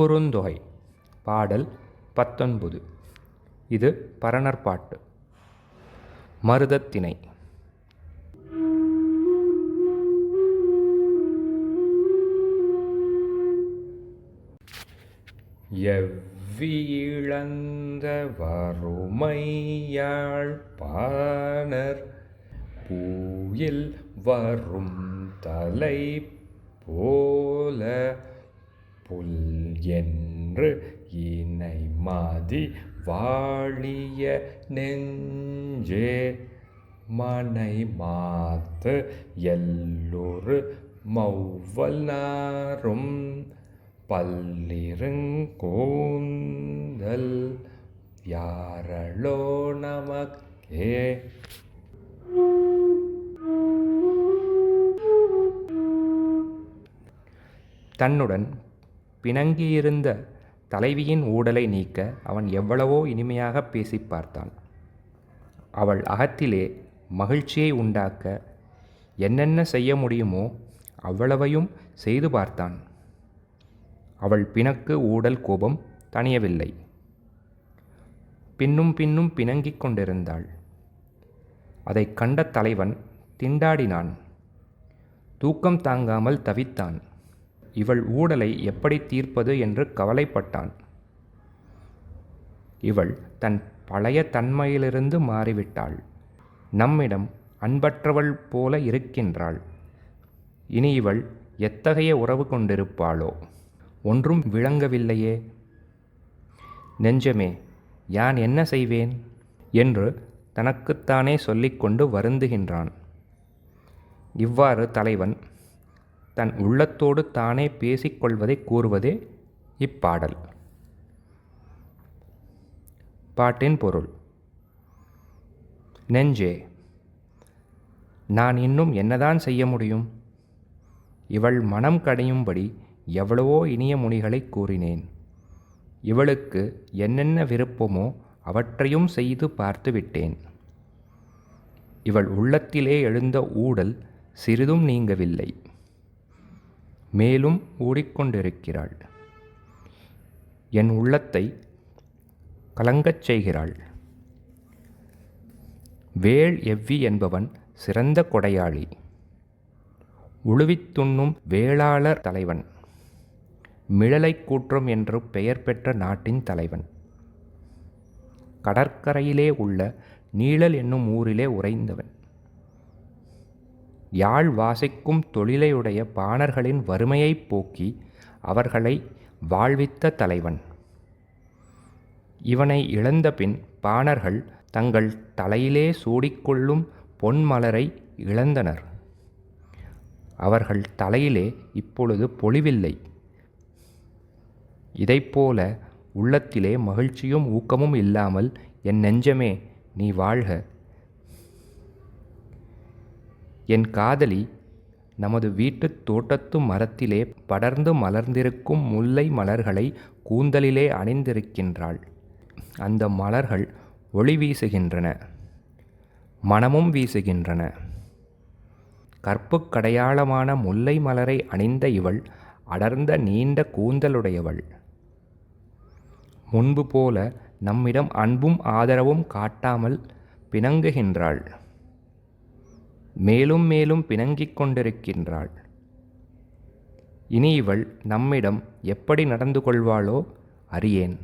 குறுந்தொகை பாடல் பத்தொன்பது. இது பரணர் பாட்டு. எவ்விழந்த எவ்வியிழந்த பாணர் பூயில் வரும் தலை போல புல் என்று இணை மதி வாழிய நெஞ்சே மனை மாத்து எல்லொரு மௌவல் பல்லிருங்கோந்தல் யாரளோ நமக்கே. தன்னுடன் பிணங்கியிருந்த தலைவியின் ஊடலை நீக்க அவன் எவ்வளவோ இனிமையாக பேசிப் பார்த்தான். அவள் அகத்திலே மகிழ்ச்சியை உண்டாக்க என்னென்ன செய்ய முடியுமோ அவ்வளவையும் செய்து பார்த்தான். அவள் பிணக்கு ஊடல் கோபம் தணியவில்லை. பின்னும் பின்னும் பிணங்கிக் கொண்டிருந்தாள். அதைக் கண்ட தலைவன் திண்டாடினான். தூக்கம் தாங்காமல் தவித்தான். இவள் ஊடலை எப்படி தீர்ப்பது என்று கவலைப்பட்டான். இவள் தன் பழைய தன்மையிலிருந்து மாறிவிட்டாள். நம்மிடம் அன்பற்றவள் போல இருக்கின்றாள். இனி இவள் எத்தகைய உறவு கொண்டிருப்பாளோ? ஒன்றும் விளங்கவில்லையே. நெஞ்சமே யான் என்ன செய்வேன்? என்று தனக்குத்தானே சொல்லிக்கொண்டு வருந்துகின்றான். இவ்வாறு தலைவன் தன் உள்ளத்தோடு தானே பேசிக்கொள்வதை கூறுவதே இப்பாடல். பாட்டின் பொருள். நெஞ்சே நான் இன்னும் என்னதான் செய்ய முடியும்? இவள் மனம் கடையும்படி எவ்வளவோ இனிய முனிகளை கூறினேன். இவளுக்கு என்னென்ன விருப்பமோ அவற்றையும் செய்து பார்த்து விட்டேன். இவள் உள்ளத்திலே எழுந்த ஊடல் சிறிதும் நீங்கவில்லை. மேலும் ஓடிக்கொண்டிருக்கிறாள். என் உள்ளத்தை கலங்கச் செய்கிறாள். வேள் எவ்வி என்பவன் சிறந்த கொடையாளி. உழுவித்துண்ணும் வேளாளர் தலைவன். மிழலை கூற்றம் என்று பெயர் பெற்ற நாட்டின் தலைவன். கடற்கரையிலே உள்ள நீழல் என்னும் ஊரிலே உறைந்தவன். யாழ் வாசிக்கும் தொழிலையுடைய பாணர்களின் வறுமையைப் போக்கி அவர்களை வாழ்வித்த தலைவன். இவனை இழந்தபின் பாணர்கள் தங்கள் தலையிலே சூடிக்கொள்ளும் பொன்மலரை இழந்தனர். அவர்கள் தலையிலே இப்பொழுது பொழிவில்லை இதைப்போல உள்ளத்திலே மகிழ்ச்சியும் ஊக்கமும் இல்லாமல் என் நெஞ்சமே நீ வாழ்க. என் காதலி நமது வீட்டுத் தோட்டத்து மரத்திலே படர்ந்து மலர்ந்திருக்கும் முல்லை மலர்களை கூந்தலிலே அணிந்திருக்கின்றாள். அந்த மலர்கள் ஒளி வீசுகின்றன மனமும் வீசுகின்றன. கற்புக் கடையாளமான முல்லை மலரை அணிந்த இவள் அடர்ந்த நீண்ட கூந்தலுடையவள். முன்பு போல நம்மிடம் அன்பும் ஆதரவும் காட்டாமல் பிணங்குகின்றாள். மேலும் மேலும் பிணங்கிக் கொண்டிருக்கின்றாள். இனி இவள் நம்மிடம் எப்படி நடந்து கொள்வாளோ அறியேன்.